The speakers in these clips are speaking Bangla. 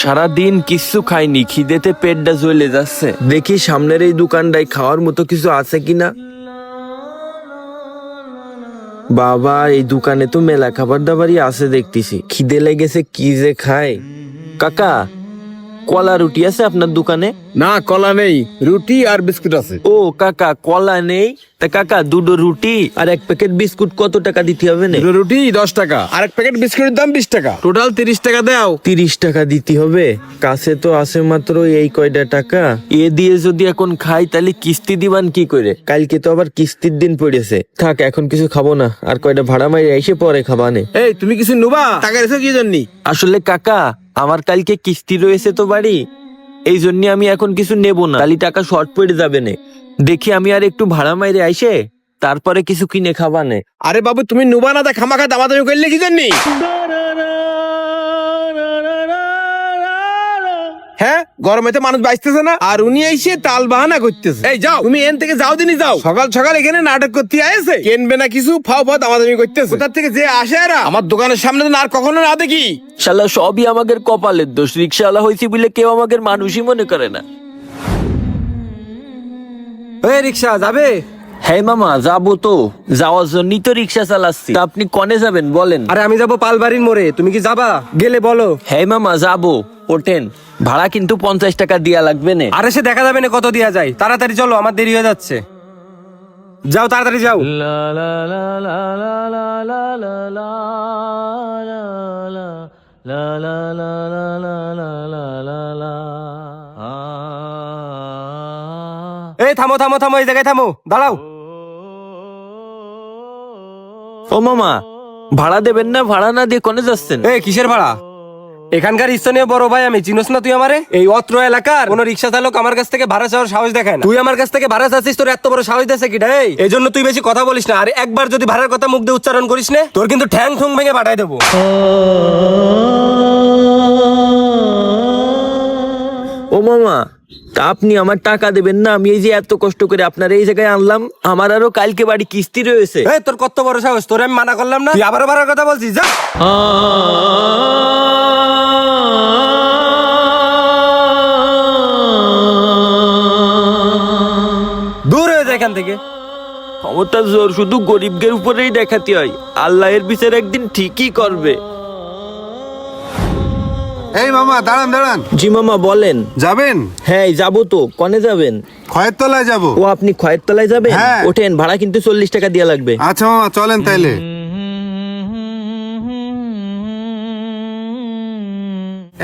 সারা দিন কিছু খাইনি, খিদেতে পেটটা জ্বলে যাচ্ছে। দেখি সামনের এই দোকানটাই খাওয়ার মতো কিছু আছে কিনা? বাবা, এই দোকানে তো মেলা খাবার দাবারই আছে দেখতেছি। খিদে লেগেছে, কি যে খায়? কাকা কলা রুটি আছে আপনার দোকানে? না কলা নেই। রুটি আর বিস্কুট আছে। ও কাকা কলা নেই? তা কাকা দুটো রুটি আর এক প্যাকেট বিস্কুট কত টাকা দিতে হবে না? দুটো রুটি দশ টাকা আর এক প্যাকেট বিস্কুটের দাম বিশ টাকা। টোটাল তিরিশ টাকা দাও। তিরিশ টাকা দিতে হবে? কাছে তো আছে মাত্র এই কয়টা টাকা। এ দিয়ে যদি এখন খাই তাহলে কিস্তি দিবান কি করে? কালকে তো আবার কিস্তির দিন পড়েছে। থাক এখন কিছু খাব না। আর কয়টা ভাড়া মারি এসে পরে খাবানে। এই তুমি কিছু নুবা? টাকা রেখো কি জন্য? আসলে কাকা আমার কালকে কিস্তি রয়েছে তো বাড়ি? এই জন্য আমি এখন কিছু নেব না। খালি টাকা শর্ট পড়ে যাবে না। দেখি আমি আর একটু ভাড়া মাইরে আইসে, তারপরে কিছু কিনে খাবানে। আরে বাবু, তুমি নুবা না খামাখা দামাদামি করলে কি জন্য? হ্যাঁ গরমে তো মানুষ বাঁচতেছে না। আর উনি এসে তাল বাহানা করতেছে। এই যাও। তুমি এন থেকে যাও দিনই যাও। সকাল সকাল এখানে নাটক করতে আসে কেনবে না কিছু? ফাও ফাও দামাদামি করতেছে। কোথার থেকে যে আসে এরা? আমার দোকানের সামনে আর কখনো না দেখি। শালা সবই আমাদের কপালের দোষ। রিক্সাওয়ালা হয়েছি বলে কেউ আমাদের মানুষই মনে করে না। ওই রিক্সা যাবে? হ্যাঁ মামা যাব তো। যাওয়ার জন্যই তো রিক্সা চালাচ্ছি। তা আপনি কনে যাবেন বলেন। আরে আমি যাব পালবাড়ির মোড়ে। তুমি কি যাবা? গেলে বলো। হ্যাঁ মামা যাব। ওঠেন ভাড়া কিন্তু পঞ্চাশ টাকা দিয়া লাগবে না আরে সে দেখা যাবে না কত দেওয়া যায় তাড়াতাড়ি চলো আমার দেরি হয়ে যাচ্ছে যাও তাড়াতাড়ি যাও এই থামো থামো থামো এই জায়গায় থামো দাঁড়াও ও মামা ভাড়া দেবেন না ভাড়া না দিয়ে কনে যাচ্ছেন এই কিসের ভাড়া এখানকার স্থানীয় বড় ভাই আমি, চিনোস না তুই আমারে? এই অত্র এলাকার কোন রিক্সা চালক আমার কাছ থেকে ভাড়া চাওয়ার সাহস দেখায় না। তুই আমার কাছ থেকে ভাড়া চাচ্ছিস, তোর এত বড় সাহস দেখে কি এই এই জন্য তুই বেশি কথা বলিস না। আর একবার যদি ভাড়ার কথা মুখ দিয়ে উচ্চারণ করিস না, তোর কিন্তু ঠ্যাং ঠুং ভেঙে পাঠাই দেবো। ও মামা তা আপনি আমার টাকা দেবেন না আমি এই যে এত কষ্ট করে আপনার এই জায়গায় আনলাম আমার আরও কালকে বাড়ি কিস্তি রয়েছে। এই তোর কত বড় সাহস তোর আমি মানা করলাম না? তুই আবারও ভাড়ার কথা বলছিস যা। দূর হয়ে যায় এখান থেকে। ক্ষমতার জোর শুধু গরিবদের উপরেই দেখাতে হয়। আল্লাহের বিচার একদিন ঠিকই করবে। এই মামা দাঁড়ান দাঁড়ান। জি মামা বলেন। যাবেন? হ্যাঁ যাব তো। কনে যাবেন? খয়ের তলায় যাব। ও আপনি খয়ের তলায় যাবেন? হ্যাঁ। ওঠেন ভাড়া কিন্তু চল্লিশ টাকা দেওয়া লাগবে। আচ্ছা মামা চলেন তাইলে।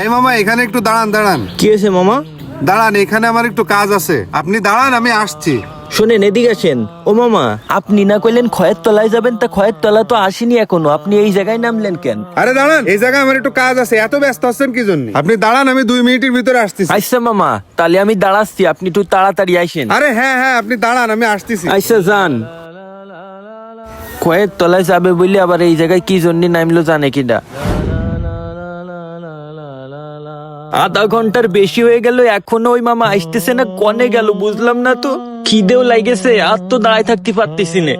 এই মামা এখানে একটু দাঁড়ান দাঁড়ান। কি হয়েছে মামা? দাঁড়ান এখানে আমার একটু কাজ আছে। আপনি দাঁড়ান আমি আসছি। শোনেন এদিকে আসেন। ও মামা আপনি না কইলেন খয়ের তলায় যাবেন তা খয়ের তলা তো আসেনি এখনও। আপনি এই জায়গায় নামলেন কেন? আরে দাঁড়ান এই জায়গায় আমার একটু কাজ আছে এত ব্যস্ত আছেন কি জন্য? আপনি দাঁড়ান আমি দুই মিনিটের ভিতরে আসতেছি। আচ্ছা মামা তাহলে আমি দাঁড়াচ্ছি আপনি একটু তাড়াতাড়ি আইসেন আরে হ্যাঁ হ্যাঁ আপনি দাঁড়ান আমি আসতেছি। আচ্ছা যান। খয়ের তলায় যাবে বলে আবার এই জায়গায় কি জন্য নামলো জানে কিনা আধা ঘণ্টার বেশি হয়ে গেল এখনও ওই মামা আসতেছে না কনে গেল বুঝলাম না তো। খিদেও লাগেছে আর তো দাঁড়ায় থাকতে পারতেছি না।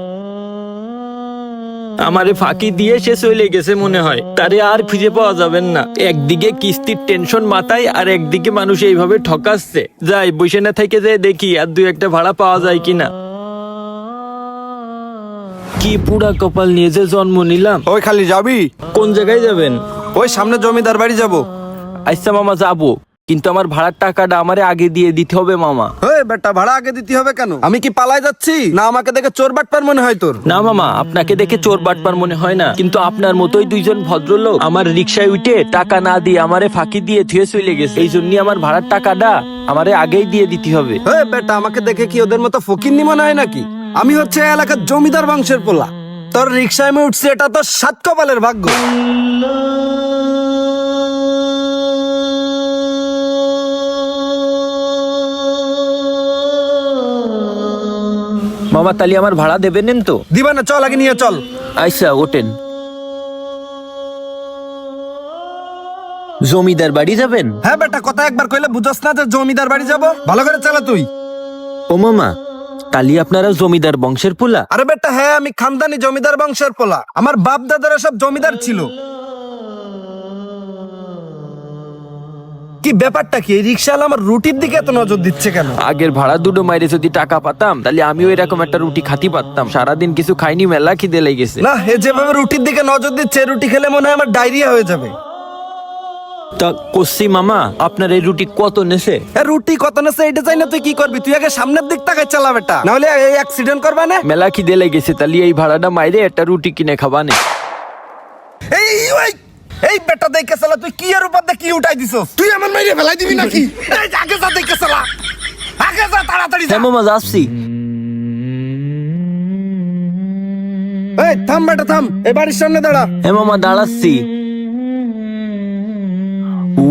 আমারে ফাঁকি দিয়ে সে চলে গেছে মনে হয় তারে আর খুঁজে পাওয়া যাবেন না। একদিকে কিস্তির টেনশন মাথায় আর একদিকে মানুষ এইভাবে ঠকাচ্ছে। যাই বসে না থেকে যাই দেখি আর দুই একটা ভাড়া পাওয়া যায় কিনা। কি পুরা কপাল নিয়ে যে জন্ম নিলাম। ওই খালি যাবি? কোন জায়গায় যাবেন? ওই সামনে জমিদার বাড়ি যাব। আচ্ছা মামা যাব। কিন্তু আমার ভাড়ার টাকাটা আমারে আগে দিয়ে দিতে হবে মামা। ওই বেটা ভাড়া আগে দিতে হবে কেন? আমি কি পালাই যাচ্ছি? না আমাকে দেখে চোর বাটপার মনে হয় তোর। না মামা আপনাকে দেখে চোর বাটপার মনে হয় না। কিন্তু আপনার মতোই দুইজন ভদ্রলোক আমার রিক্সায় উঠে টাকা না দিয়ে আমারে ফাঁকি দিয়ে থুয়ে চলে গেছে। এই জন্য আমার ভাড়ার টাকাটা আমারে আগেই দিয়ে দিতে হবে। বেটা আমাকে দেখে কি ওদের মতো ফকির মনে হয় নাকি? আমি হচ্ছে এলাকার জমিদার বংশের পোলা। তোর রিক্সায় আমি উঠছি এটা তো সাত কপালের ভাগ্য। মামা তালি আমার ভাড়া দেবেন তো। দিবা না চল আগে নিয়ে চল। আচ্ছা ওঠেন। জমিদার বাড়ি যাবেন? হ্যাঁ বেটা কথা একবার কইলে বুঝস না যে জমিদার বাড়ি যাব। ভালো করে চালা তুই। ও মামা তালি আপনারা জমিদার বংশের পোলা? আরে বেটা হ্যাঁ আমি খানদানি জমিদার বংশের পোলা। আমার বাপ দাদারা সব জমিদার ছিল। কি ব্যাপারটা কি? এই রিক্সাওয়ালা আমার রুটির দিকে এত নজর দিচ্ছে কেন? আগের ভাড়া দুটো মাইরে যদি টাকা পাতাম তাহলে আমিও এরকম একটা রুটি খাতি পারতাম সারাদিন কিছু খাইনি মেলা খিদে লেগেছে। না এ যেভাবে রুটির দিকে নজর দিচ্ছে রুটি খেলে মনে হয় আমার ডায়রিয়া হয়ে যাবে। তা কসি মামা আপনার এই রুটি কত নেছে? এ রুটি কত নেছে এটা চাই না তুই কি করবি? তুই আগে সামনের দিক তাকাই চালা বেটা। নাহলে এই অ্যাক্সিডেন্ট করবা না? মেলা খিদে লেগেছে তাহলে এই ভাড়াটা মাইরে একটা রুটি কিনে খাবানে। এই ওই! এই বেটা দেখে চালা তুই কি এর উপর দিয়ে কি উঠাই দিছস? তুই আমার মাইরে ফেলাই দিবি নাকি? এই আগে যা দেখে চালা। আগে যা তাড়াতাড়ি যা। হ্যাঁ মামা যাচ্ছি। এই থাম বেটা থাম। এই বাড়ির সামনে দাঁড়া। হ্যাঁ মামা দাঁড়াচ্ছি।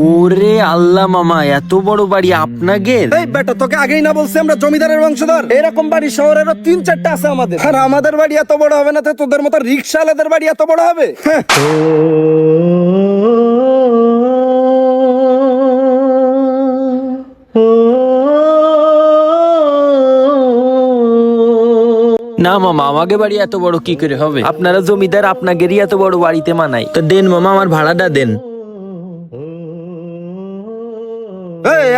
ওরে আল্লাহ মামা এত বড় বাড়ি আপনাদের? এই বেটা তোকে আগেই না বলছি আমরা জমিদারের বংশধর। এরকম বাড়ি শহরেরও তিন চারটা আছে আমাদের। আর আমাদের বাড়ি এত বড় হবে না তো তোদের মতো রিক্সাওয়ালাদের বাড়ি এত বড় হবে? হ্যাঁ। না মামা আমাকে বাড়ি এত বড় কি করে হবে? আপনারা জমিদার আপনাদেরই এত বড় বাড়িতে মানাই। তো দেন মামা আমার ভাড়াটা দেন।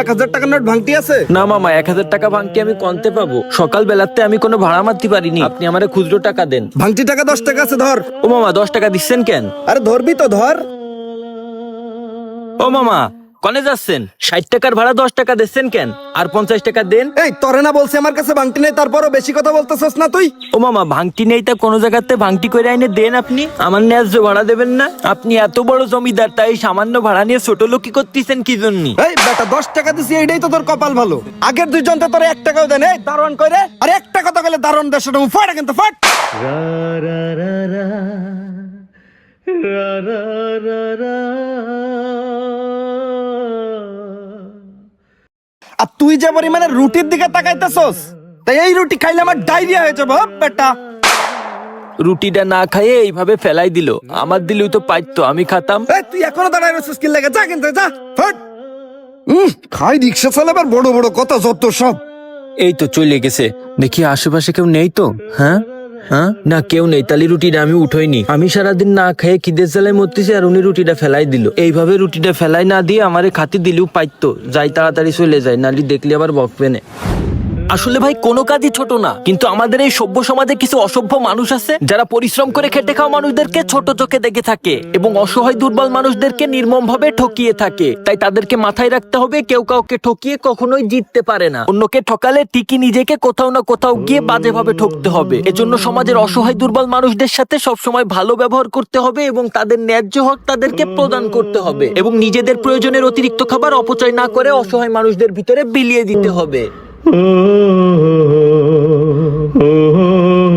এক হাজার টাকার নোট ভাঙটি আছে? না মামা এক হাজার টাকা আমি কনতে পাবো? সকাল বেলাতে আমি কোনো ভাড়া মারতে পারিনি। আপনি আমার খুচরো টাকা দেন। টাকা দশ টাকা আছে ধর। ও মামা দশ টাকা দিচ্ছেন কেন? আরে ধরবি তো ধর। ও মামা কনে যাচ্ছেন? ষাট টাকার ভাড়া দশ টাকা দিচ্ছেন কেন? আর পঞ্চাশ টাকা দেন। এই তরে না বলছে আমার কাছে ভাঙটি নেই তারপরও বেশি কথা বলতেছস না তুই? ও মামা ভাঙটি নেই তা কোনো জায়গাতে ভাঙটি করে আইনে দেন আপনি? আমার ন্যায্য ভাড়া দেবেন না। আপনি এত বড় জমিদার তাই সামান্য ভাড়া নিয়ে ছোট লোকি করতেছেন কি জন্য? এই বেটা দশ টাকা দিছি এইটাই তো তোর কপাল ভালো। আগের দুইজন তো তোর এক টাকাও দেন। এই দারোয়ান করে আর একটা কথা বলে দারোয়ান দেশটা ফাট কিন্তু ফাট। আর তুই যে পরিমাণে রুটির দিকে তাকাইতেছস তাই এই রুটি খাইলে আমার ডায়রিয়া হয়ে যাবে হপ বেটা? রুটিটা না খাইয়ে এইভাবে ফেলাই দিল। আমার দিলেও তো পাইতো আমি খাতাম। এই তুই এখনও দাঁড়ায় রয়েছিস কি লাগে? যা কিন্তু যা ফাট। উম, খাই রিক্সা চালাবার বড় বড় কথা যত সব। এই তো চলে গেছে। দেখি আশেপাশে কেউ নেই তো হ্যাঁ? হ্যাঁ? না, কেউ নেই। তাহলে রুটিটা আমি উঠোইনি। আমি সারাদিন না খেয়ে খিদের জ্বালায় মরতেছি আর উনি রুটিটা ফেলাই দিল। এইভাবে রুটিটা ফেলাই না দিয়ে আমারে খাতি দিলেও পাইতো। যাই তাড়াতাড়ি চলে যায়, নালি দেখলে আবার বকবে না। আসলে ভাই, কোনো কাজই ছোট না। কিন্তু আমাদের এই সভ্য সমাজে কিছু অসভ্য মানুষ আছে, যারা পরিশ্রম করে খেটে খাওয়া মানুষদেরকে ছোট চোখে দেখে থাকে এবং অসহায় দুর্বল মানুষদেরকে নির্মম ভাবে ঠকিয়ে থাকে। তাই তাদেরকে মাথায় রাখতে হবে, কেউ কাউকে ঠকিয়ে কখনোই জিততে পারে না। অন্যকে ঠকালে ঠিকই নিজেকে কোথাও না কোথাও গিয়ে বাজেভাবে ঠকতে হবে। এজন্য সমাজের অসহায় দুর্বল মানুষদের সাথে সবসময় ভালো ব্যবহার করতে হবে এবং তাদের ন্যায্য হক তাদেরকে প্রদান করতে হবে। এবং নিজেদের প্রয়োজনের অতিরিক্ত খাবার অপচয় না করে অসহায় মানুষদের ভিতরে বিলিয়ে দিতে হবে। oh, oh, oh. oh, oh.